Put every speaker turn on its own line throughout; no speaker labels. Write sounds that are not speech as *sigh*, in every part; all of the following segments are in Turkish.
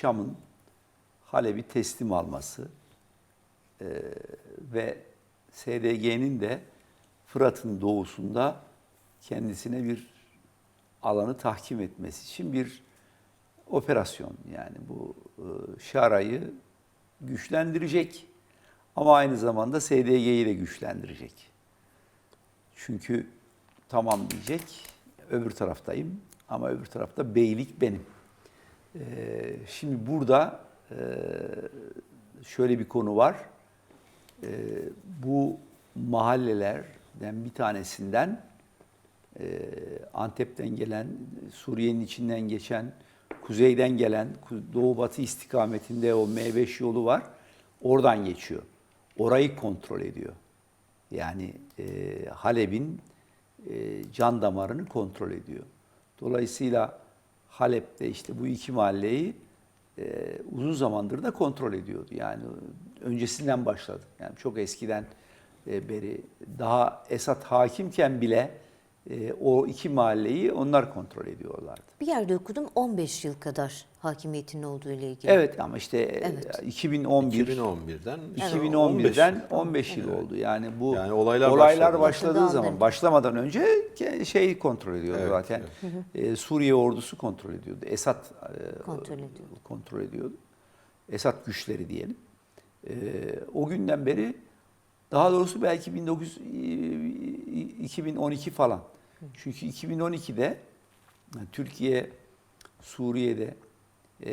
Şam'ın Halep'i teslim alması e, ve SDG'nin de Fırat'ın doğusunda kendisine bir alanı tahkim etmesi için bir operasyon. Yani bu e, Şara'yı güçlendirecek ama aynı zamanda SDG'yi de güçlendirecek. Çünkü tamam diyecek, öbür taraftayım ama öbür tarafta beylik benim. Ee, şimdi burada e, şöyle bir konu var. Ee, bu mahallelerden bir tanesinden e, Antep'ten gelen, Suriye'nin içinden geçen, kuzeyden gelen, doğu batı istikametinde o M5 yolu var. Oradan geçiyor. Orayı kontrol ediyor. Yani e, Halep'in e, can damarını kontrol ediyor. Dolayısıyla Halep'te işte bu iki mahalleyi e, uzun zamandır da kontrol ediyordu. Yani öncesinden başladı. Yani çok eskiden e, beri daha Esad hakimken bile e, o iki mahalleyi onlar kontrol ediyorlardı.
Bir yerde okudum 15 yıl kadar hakimiyetinin olduğu ile ilgili.
Evet ama işte e,
Evet.
2011
2011'den
2011'den
15
15 yıl oldu. Yani bu
Yani olaylar
olaylar
başladı.
başladığı
Başladı
zaman başlamadan önce şey kontrol ediyordu
Evet,
zaten. Ee, Suriye ordusu kontrol ediyordu. Esad e,
Kontrol ediyordu.
kontrol ediyordu. Esad güçleri diyelim. Ee, o günden beri daha doğrusu belki 19 2012 falan. Çünkü 2012'de yani Türkiye Suriye'de e,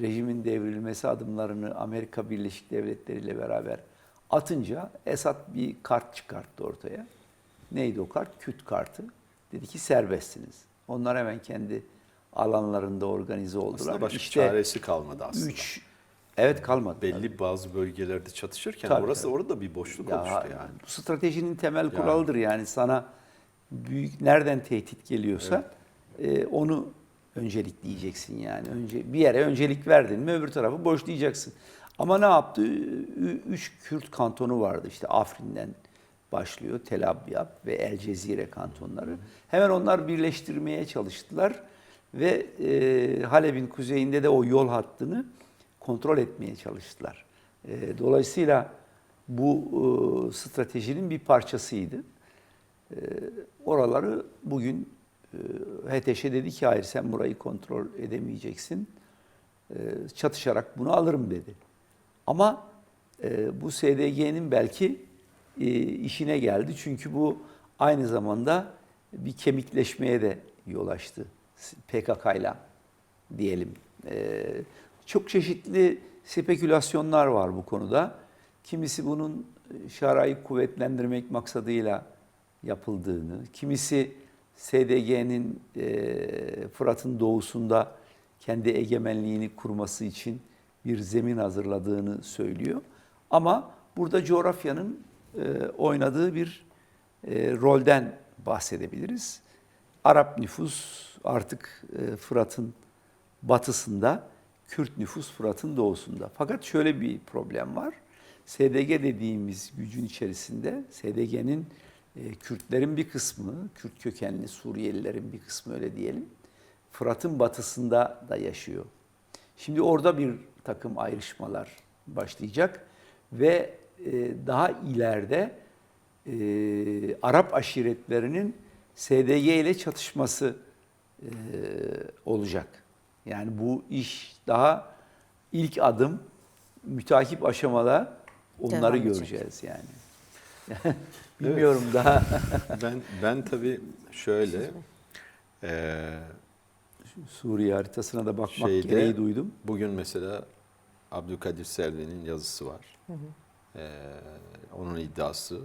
rejimin devrilmesi adımlarını Amerika Birleşik Devletleri ile beraber atınca Esad bir kart çıkarttı ortaya. Neydi o kart? Kürt kartı. Dedi ki serbestsiniz. Onlar hemen kendi alanlarında organize oldular.
aslında başka
İşte
çaresi kalmadı aslında.
Üç, evet kalmadı.
Belli bazı bölgelerde çatışırken
Tabii,
orası
tabii.
orada bir boşluk
Ya,
oluştu yani.
Bu stratejinin temel kuralıdır yani sana büyük nereden tehdit geliyorsa e, onu öncelikleyeceksin yani. Önce bir yere öncelik verdin mi öbür tarafı boşlayacaksın. Ama ne yaptı? Üç Kürt kantonu vardı işte Afrin'den başlıyor Tel Abyad ve El Cezire kantonları. Hemen onlar birleştirmeye çalıştılar ve e, Halep'in kuzeyinde de o yol hattını kontrol etmeye çalıştılar. E, dolayısıyla bu e, stratejinin bir parçasıydı. E, oraları bugün e, HTŞ dedi ki hayır sen burayı kontrol edemeyeceksin. E, çatışarak bunu alırım dedi. Ama e, bu SDG'nin belki e, işine geldi. Çünkü bu aynı zamanda bir kemikleşmeye de yol açtı PKK'yla diyelim. E, çok çeşitli spekülasyonlar var bu konuda. Kimisi bunun şarayı kuvvetlendirmek maksadıyla yapıldığını, kimisi SDG'nin e, Fırat'ın doğusunda kendi egemenliğini kurması için bir zemin hazırladığını söylüyor. Ama burada coğrafyanın e, oynadığı bir e, rolden bahsedebiliriz. Arap nüfus artık e, Fırat'ın batısında, Kürt nüfus Fırat'ın doğusunda. Fakat şöyle bir problem var. SDG dediğimiz gücün içerisinde SDG'nin e, Kürtlerin bir kısmı, Kürt kökenli Suriyelilerin bir kısmı öyle diyelim, Fırat'ın batısında da yaşıyor. Şimdi orada bir takım ayrışmalar başlayacak ve e, daha ileride e, Arap aşiretlerinin SDG ile çatışması e, olacak. Yani bu iş daha ilk adım, mütakip aşamada onları
Devam edecek.
göreceğiz yani. *laughs* Bilmiyorum daha. *laughs*
ben ben tabii şöyle eee
Suriye haritasına da bakmak
Şeyde-
gereği duydum.
bugün mesela Abdülkadir Selvi'nin yazısı var. Eee, onun iddiası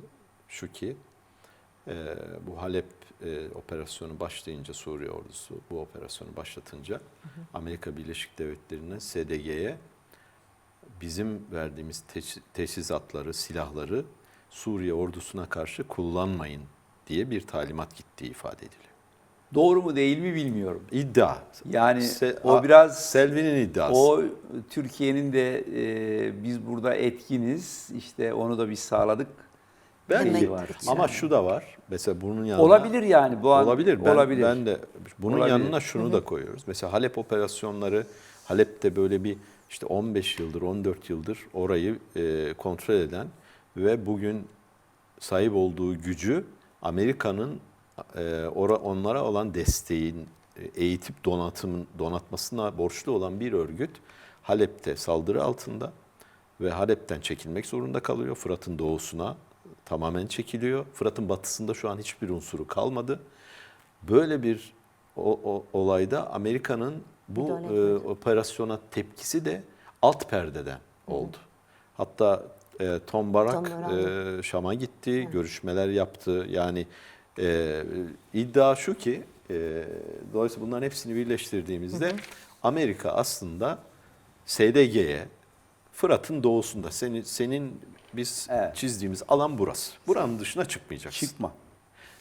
şu ki eee, bu Halep eee, operasyonu başlayınca Suriye ordusu bu operasyonu başlatınca Amerika Birleşik Devletleri'ne SDG'ye bizim verdiğimiz teç- teçhizatları, silahları Suriye ordusuna karşı kullanmayın diye bir talimat gittiği ifade ediliyor.
Doğru mu değil mi bilmiyorum.
İddia.
Yani
Se-
o biraz
Selvi'nin iddiası.
o Türkiye'nin de e, biz burada etkiniz işte onu da biz sağladık.
Belki
şeyi var.
ama
Yani.
şu da var. Mesela bunun yanına
olabilir yani bu an
olabilir. Ben,
olabilir.
ben de bunun
Olabilir.
yanına şunu da koyuyoruz. Mesela Halep operasyonları Halep'te böyle bir işte 15 yıldır, 14 yıldır orayı e, kontrol eden ve bugün sahip olduğu gücü Amerika'nın e, onlara olan desteğin, e, eğitip donatımın donatmasına borçlu olan bir örgüt Halep'te saldırı altında ve Halep'ten çekilmek zorunda kalıyor. Fırat'ın doğusuna tamamen çekiliyor. Fırat'ın batısında şu an hiçbir unsuru kalmadı. Böyle bir o, o- olayda Amerika'nın bu e, operasyona tepkisi de alt perdeden oldu. Hatta e, Tom Barak
Tom
e, Şam'a gitti, görüşmeler yaptı. Yani e, iddia şu ki, e, dolayısıyla bunların hepsini birleştirdiğimizde Amerika aslında SDG'ye Fırat'ın doğusunda senin senin biz
Evet.
çizdiğimiz alan burası. Buranın dışına çıkmayacaksın.
Çıkma.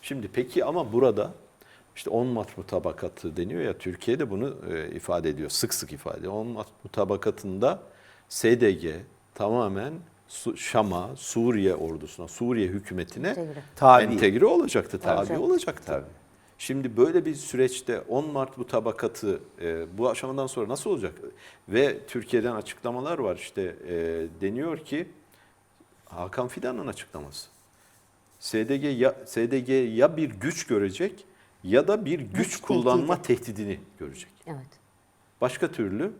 Şimdi peki ama burada işte 10 mat mutabakatı deniyor ya Türkiye'de bunu e, ifade ediyor. Sık sık ifade ediyor. 10 mat mutabakatında SDG tamamen Şam'a, Suriye ordusuna, Suriye hükümetine
Entegre.
Tabi.
entegre olacaktı, tabi
Evet.
olacaktı.
Tabii.
Şimdi böyle bir süreçte 10 Mart mutabakatı e, bu aşamadan sonra nasıl olacak? Ve Türkiye'den açıklamalar var işte e, deniyor ki Hakan Fidan'ın açıklaması. SDG ya, SDG ya bir güç görecek ya da bir güç,
Güç
kullanma tehdidini görecek.
Evet.
Başka türlü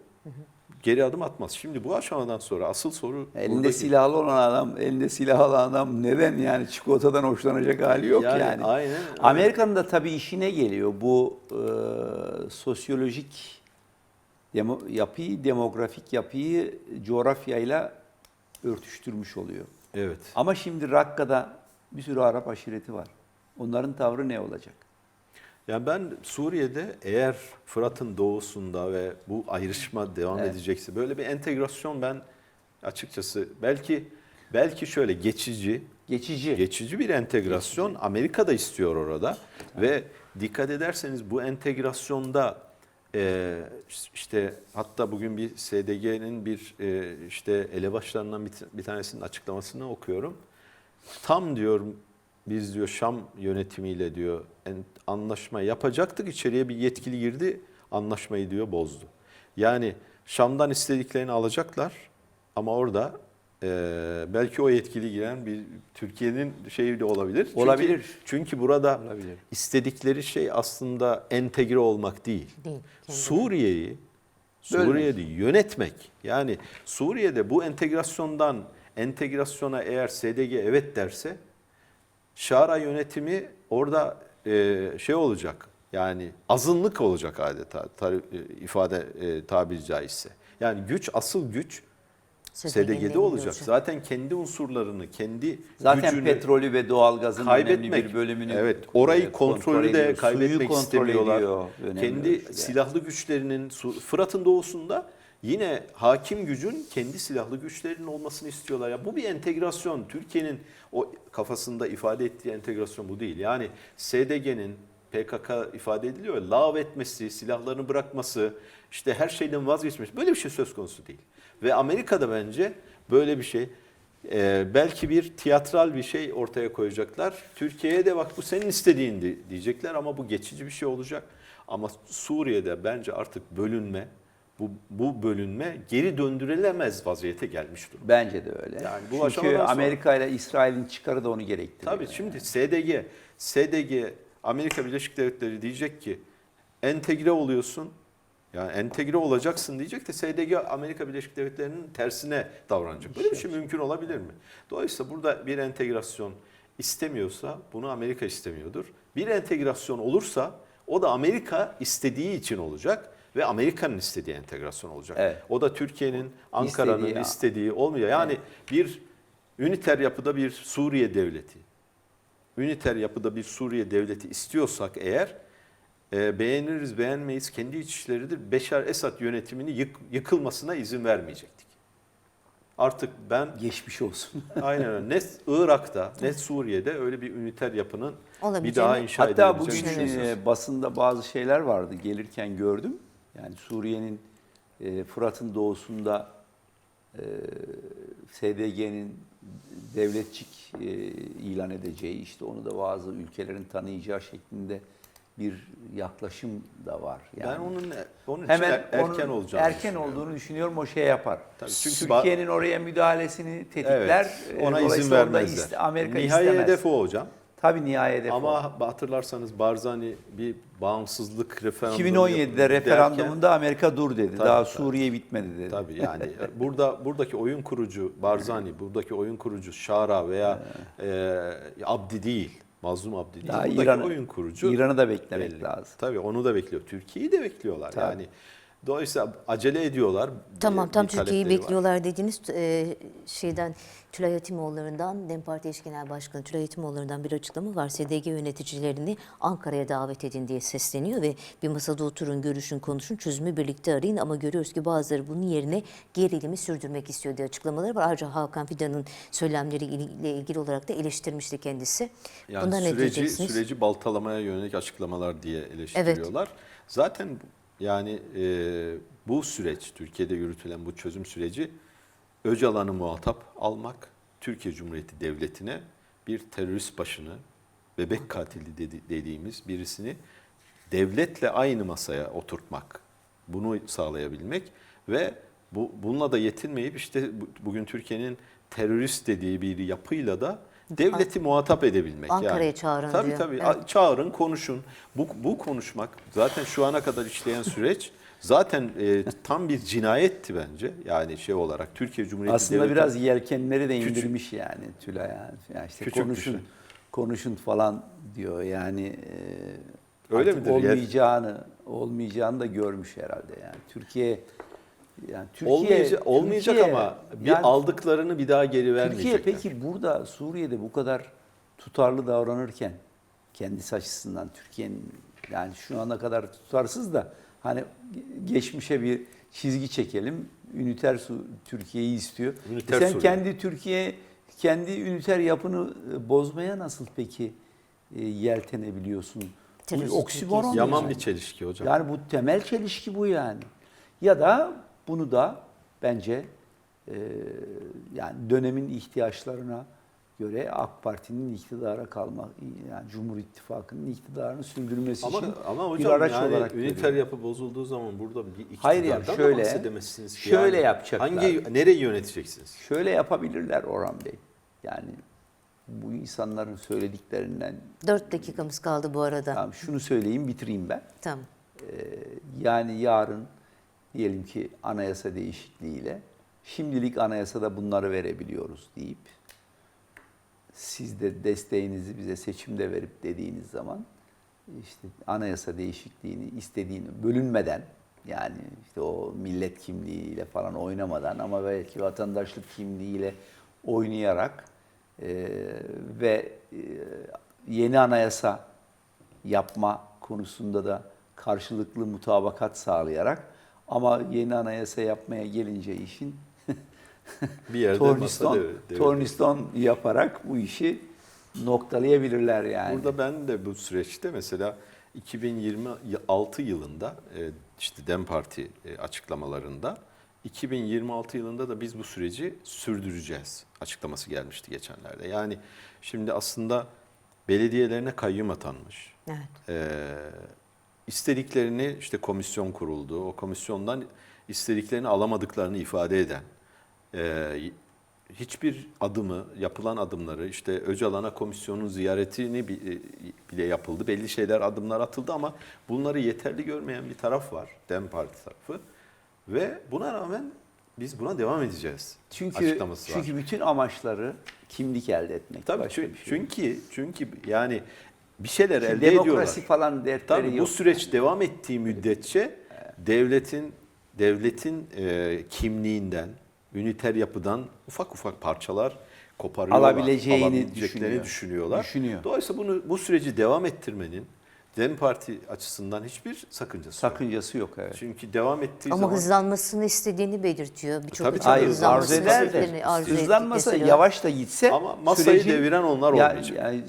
geri adım atmaz. Şimdi bu aşamadan sonra asıl soru
Elinde
buradaki-
silahlı olan adam, elinde silahlı olan adam neden yani çikolatadan hoşlanacak hali yok yani.
Yani aynen.
Amerika'nın da tabii işine geliyor bu e, sosyolojik demo, yapıyı, demografik yapıyı coğrafyayla örtüştürmüş oluyor.
Evet.
Ama şimdi Rakka'da bir sürü Arap aşireti var. Onların tavrı ne olacak?
Yani ben Suriye'de eğer Fırat'ın doğusunda ve bu ayrışma devam
Evet.
edecekse böyle bir entegrasyon ben açıkçası belki belki şöyle geçici
Geçici.
geçici bir entegrasyon Amerika da istiyor orada ve dikkat ederseniz bu entegrasyonda e, işte hatta bugün bir SDG'nin bir e, işte elebaşlarından bir, bir tanesinin açıklamasını okuyorum. Tam diyor biz diyor Şam yönetimiyle diyor anlaşma yapacaktık içeriye bir yetkili girdi anlaşmayı diyor bozdu. Yani Şam'dan istediklerini alacaklar ama orada e, belki o yetkili giren bir Türkiye'nin şeyi de olabilir. Çünkü-
Olabilir.
Çünkü burada
Olabilir.
istedikleri şey aslında entegre olmak değil.
Değil.
Suriye'yi Suriye'de yönetmek. Yani Suriye'de bu entegrasyondan entegrasyona eğer SDG evet derse Şara yönetimi orada e, şey olacak. Yani azınlık olacak adeta tar- e, ifade e, tabiri caizse. Yani güç asıl güç SDG'de olacak. Zaten kendi unsurlarını, kendi
Zaten
gücünü
petrolü ve doğalgazın önemli
kaybetmek.
bir bölümünü
Evet, orayı
e,
kontrolü
ediyor.
de
Suyu
kaybetmek
kontrol
istemiyorlar.
ediyor. Önemli
Kendi
ölçüde.
silahlı güçlerinin Fırat'ın doğusunda yine hakim gücün kendi silahlı güçlerinin olmasını istiyorlar. Ya bu bir entegrasyon. Türkiye'nin o kafasında ifade ettiği entegrasyon bu değil. Yani SDG'nin PKK ifade ediliyor lav etmesi, silahlarını bırakması, işte her şeyden vazgeçmesi böyle bir şey söz konusu değil. Ve Amerika'da bence böyle bir şey ee, belki bir tiyatral bir şey ortaya koyacaklar. Türkiye'ye de bak bu senin istediğin di- diyecekler ama bu geçici bir şey olacak. Ama Suriye'de bence artık bölünme, bu, bu bölünme geri döndürülemez vaziyete gelmiş durumda.
Bence de öyle.
Yani bu
Çünkü Amerika ile İsrail'in çıkarı da onu gerektiriyor.
Tabii şimdi SDG, SDG Amerika Birleşik Devletleri diyecek ki entegre oluyorsun. Yani entegre olacaksın diyecek de SDG Amerika Birleşik Devletleri'nin tersine davranacak. Böyle bir şey mümkün olabilir mi? Dolayısıyla burada bir entegrasyon istemiyorsa bunu Amerika istemiyordur. Bir entegrasyon olursa o da Amerika istediği için olacak ve Amerika'nın istediği entegrasyon olacak.
Evet.
O da Türkiye'nin, Ankara'nın
İstediği-
istediği olmuyor. Yani bir üniter yapıda bir Suriye devleti, üniter yapıda bir Suriye devleti istiyorsak eğer e, beğeniriz beğenmeyiz kendi iç işleridir. Beşar Esad yönetimini yık- yıkılmasına izin vermeyecektik. Artık ben
Geçmiş olsun. *laughs*
aynen öyle. Ne Irak'ta ne Suriye'de öyle bir üniter yapının bir daha inşa
Hatta bugün e, basında bazı şeyler vardı. Gelirken gördüm. Yani Suriye'nin e, Fırat'ın doğusunda e, SDG'nin devletçik e, ilan edeceği, işte onu da bazı ülkelerin tanıyacağı şeklinde bir yaklaşım da var.
Ben
Yani.
onun onun için
hemen
er- erken olacağını
erken olduğunu düşünüyorum o şey yapar.
Tabii çünkü
Türkiye'nin oraya müdahalesini tetikler.
Evet,
E,
ona izin vermezler.
iste- Amerika
Nihai
istemez.
hedef o hocam.
Tabii nihai hedef o.
Ama hatırlarsanız Barzani bir bağımsızlık referandumu
2017'de
yap-
referandumunda Amerika dur dedi.
Tabii,
Daha
tabii.
Suriye bitmedi dedi.
Tabii *laughs* yani burada buradaki oyun kurucu Barzani, buradaki oyun kurucu Şara veya e, Abdi değil. Mazlum Abdi değil.
Daha
buradaki
İran'ı-
oyun kurucu
İran'ı da beklemek
belli.
lazım.
Tabii onu da bekliyor. Türkiye'yi de bekliyorlar.
Tabii.
Yani dolayısıyla acele ediyorlar.
Tamam
Bir-
tam
bir
Türkiye'yi
var.
bekliyorlar dediğiniz e, şeyden Tülay Hatimoğulları'ndan DEM Parti Eş Genel Başkanı Tülay Hatimoğulları'ndan bir açıklama var. SDG yöneticilerini Ankara'ya davet edin diye sesleniyor ve bir masada oturun, görüşün, konuşun, çözümü birlikte arayın ama görüyoruz ki bazıları bunun yerine gerilimi sürdürmek istiyor diye açıklamaları var. Ayrıca Hakan Fidan'ın söylemleriyle ilgili olarak da eleştirmişti kendisi.
Yani
Bundan
süreci, süreci baltalamaya yönelik açıklamalar diye eleştiriyorlar. Zaten yani e, bu süreç, Türkiye'de yürütülen bu çözüm süreci Öcalan'ı muhatap almak, Türkiye Cumhuriyeti Devleti'ne bir terörist başını, bebek katili dedi- dediğimiz birisini devletle aynı masaya oturtmak, bunu sağlayabilmek ve bu bununla da yetinmeyip işte bu- bugün Türkiye'nin terörist dediği bir yapıyla da devleti muhatap edebilmek.
Ankara'ya
yani.
çağırın
tabii,
diyor.
Tabii
Evet.
A- çağırın konuşun. Bu, bu konuşmak zaten şu ana kadar işleyen süreç zaten e, tam bir cinayetti bence. Yani şey olarak Türkiye Cumhuriyeti
Aslında
Devleti-
biraz yelkenleri de
Küçük-
indirmiş yani Tülay yani. yani işte
Küçük
konuşun
düşün.
konuşun falan diyor yani e,
Öyle
artık
midir?
Olmayacağını olmayacağını da görmüş herhalde yani Türkiye yani Türkiye
olmayacak, olmayacak
Türkiye-
ama bir
yani
aldıkları bir daha geri vermeyecekler.
Türkiye peki burada Suriye'de bu kadar tutarlı davranırken kendisi açısından Türkiye'nin yani şu ana kadar tutarsız da hani geçmişe bir çizgi çekelim. Üniter Su Türkiye'yi istiyor. E
Üniter
sen
Suriye.
kendi Türkiye kendi üniter yapını e, bozmaya nasıl peki e, yeltenebiliyorsun? Bu
Terörist
oksimoron
Türkiye'si.
Yaman
yani.
bir çelişki hocam.
Yani bu temel çelişki bu yani. Ya da bunu da bence e, yani dönemin ihtiyaçlarına göre AK Parti'nin iktidara kalma, yani Cumhur İttifakı'nın iktidarını sürdürmesi
Ama,
için
ama
bir
hocam
araç
yani
olarak
üniter
görüyorum.
yapı bozulduğu zaman burada bir iktidardan
Hayır yani
da
şöyle-
bahsedemezsiniz ki.
şöyle
yani.
yapacaklar.
Hangi, nereyi yöneteceksiniz?
Şöyle yapabilirler Orhan Bey. Yani bu insanların söylediklerinden
Dört dakikamız kaldı bu arada.
tamam şunu söyleyeyim bitireyim ben.
Tamam.
Yani yarın diyelim ki anayasa değişikliğiyle şimdilik anayasada bunları verebiliyoruz deyip siz de desteğinizi bize seçimde verip dediğiniz zaman işte anayasa değişikliğini istediğini bölünmeden yani işte o millet kimliğiyle falan oynamadan ama belki vatandaşlık kimliğiyle oynayarak e, ve e, yeni anayasa yapma konusunda da karşılıklı mutabakat sağlayarak ama yeni anayasa yapmaya gelince işin *laughs*
Bir yerde
torniston,
devre-
torniston yaparak bu işi noktalayabilirler yani.
Burada ben de bu süreçte mesela 2026 yılında e, işte Dem Parti e, açıklamalarında 2026 yılında da biz bu süreci sürdüreceğiz açıklaması gelmişti geçenlerde. Yani şimdi aslında belediyelerine kayyum atanmış.
Evet.
Ee, istediklerini işte komisyon kuruldu. O komisyondan istediklerini alamadıklarını ifade eden e, hiçbir adımı, yapılan adımları işte Öcalan'a komisyonun ziyaretini e, bile yapıldı. Belli şeyler, adımlar atıldı ama bunları yeterli görmeyen bir taraf var. Dem Parti tarafı. Ve buna rağmen biz buna devam edeceğiz.
çünkü çünkü bütün amaçları kimlik elde etmek.
Tabii çünkü,
şey
çünkü çünkü yani bir şeyler elde ediyorlar.
demokrasi falan dertleri
Tabii bu
yok.
süreç devam ettiği müddetçe devletin devletin e, kimliğinden, üniter yapıdan ufak ufak parçalar koparıyorlar.
Alabileceğini düşünüyor.
düşünüyorlar.
Düşünüyor.
Dolayısıyla bunu bu süreci devam ettirmenin Dem Parti açısından hiçbir sakıncası yok.
Sakıncası yok evet.
Çünkü devam ettiği
Ama
zaman
hızlanmasını istediğini belirtiyor. Birçok
Tabii, tabii.
Hayır arzu
hızlanmasını
eder de hızlanmasa
mesela.
yavaş da gitse
Ama masayı deviren onlar
Ya-
olmayacak.
yani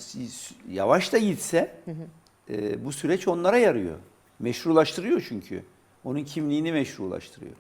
yavaş da gitse e, bu süreç onlara yarıyor. Meşrulaştırıyor çünkü. Onun kimliğini meşrulaştırıyor.